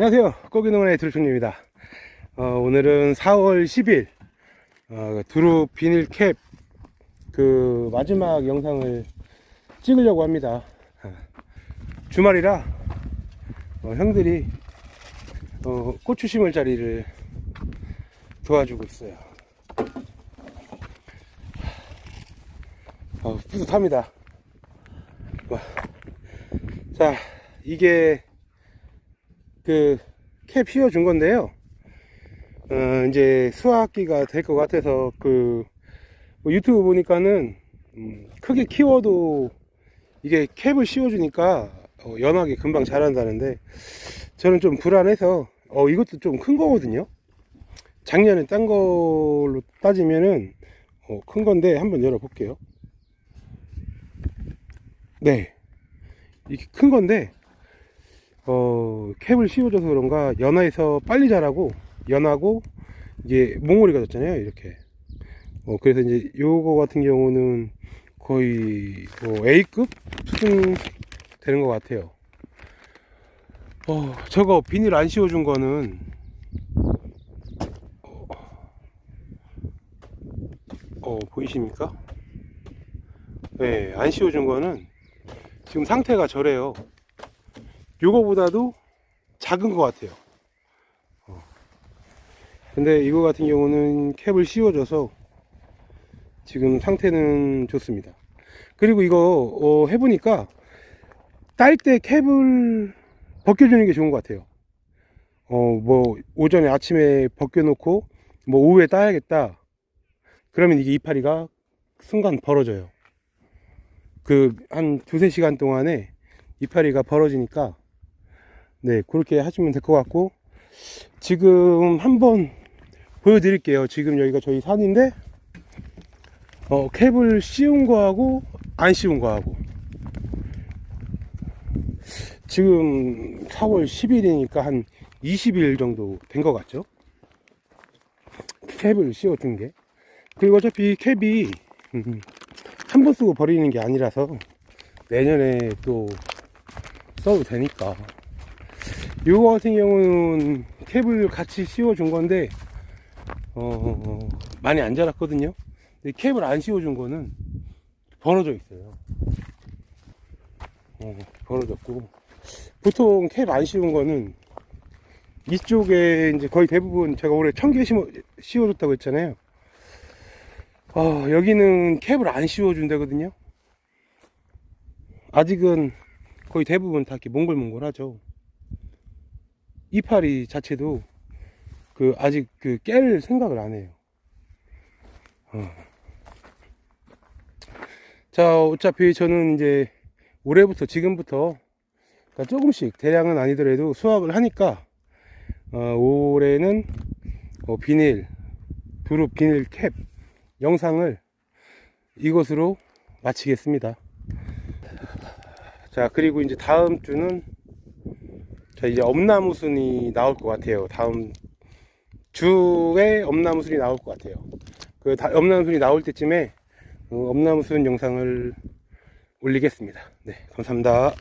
안녕하세요. 고기농원의 들총입니다. 어, 오늘은 4월 10일 어, 두루 비닐 캡 그 마지막 영상을 찍으려고 합니다. 아, 주말이라 어, 형들이 어, 고추 심을 자리를 도와주고 있어요. 어, 뿌듯합니다. 와. 자, 이게 그캡 씌워준 건데요. 어, 이제 수학기가 될 것 같아서 그 뭐 유튜브 보니까는 음, 크게 키워도 이게 캡을 씌워주니까 어, 연하게 금방 자란다는데 저는 좀 불안해서 어, 이것도 좀 큰 거거든요. 작년에 딴 걸로 따지면은 어, 큰 건데 한번 열어볼게요. 네, 이게 큰 건데 어, 캡을 씌워줘서 그런가 연화에서 빨리 자라고 연하고 이제 몽골이가 졌잖아요 이렇게. 어, 그래서 이제 요거 같은 경우는 거의 뭐 A급 수준 되는 것 같아요. 어, 저거 비닐 안 씌워준 거는 어, 어, 보이십니까? 네, 안 씌워준 거는 지금 상태가 저래요 요거보다도 작은 것 같아요. 어. 근데 이거 같은 경우는 캡을 씌워줘서 지금 상태는 좋습니다. 그리고 이거 어, 해보니까 딸 때 캡을 벗겨주는 게 좋은 것 같아요. 어, 뭐 오전에 아침에 벗겨놓고 뭐 오후에 따야겠다. 그러면 이게 이파리가 순간 벌어져요. 그 한 두세 시간 동안에 이파리가 벌어지니까 네, 그렇게 하시면 될 것 같고, 지금 한번 보여드릴게요. 지금 여기가 저희 산인데, 어, 캡을 씌운 거하고, 안 씌운 거하고. 지금 4월 10일이니까 한 20일 정도 된 것 같죠? 캡을 씌워준 게. 그리고 어차피 캡이, 음, 한번 쓰고 버리는 게 아니라서, 내년에 또 써도 되니까. 이거 같은 경우는 캡을 같이 씌워준 건데 어, 많이 안 자랐거든요. 근데 캡을 안 씌워준 거는 벌어져 있어요. 어, 벌어졌고. 보통 캡 안 씌운 거는 이쪽에 이제 거의 대부분 제가 올해 천 개 씌워줬다고 했잖아요. 어, 여기는 캡을 안 씌워준다거든요. 아직은 거의 대부분 다 이렇게 몽글몽글 하죠 이파리 자체도 그 아직 그 깰 생각을 안 해요. 어. 자, 어차피 저는 이제 올해부터 지금부터 그러니까 조금씩 대량은 아니더라도 수확을 하니까 어, 올해는 어, 비닐 두릅 비닐 캡 영상을 이것으로 마치겠습니다. 자, 그리고 이제 다음 주는 자 이제 엄나무순이 나올 것 같아요. 다음 주에 엄나무순이 나올 것 같아요. 그 다, 엄나무순이 나올 때쯤에 어, 엄나무순 영상을 올리겠습니다. 네 감사합니다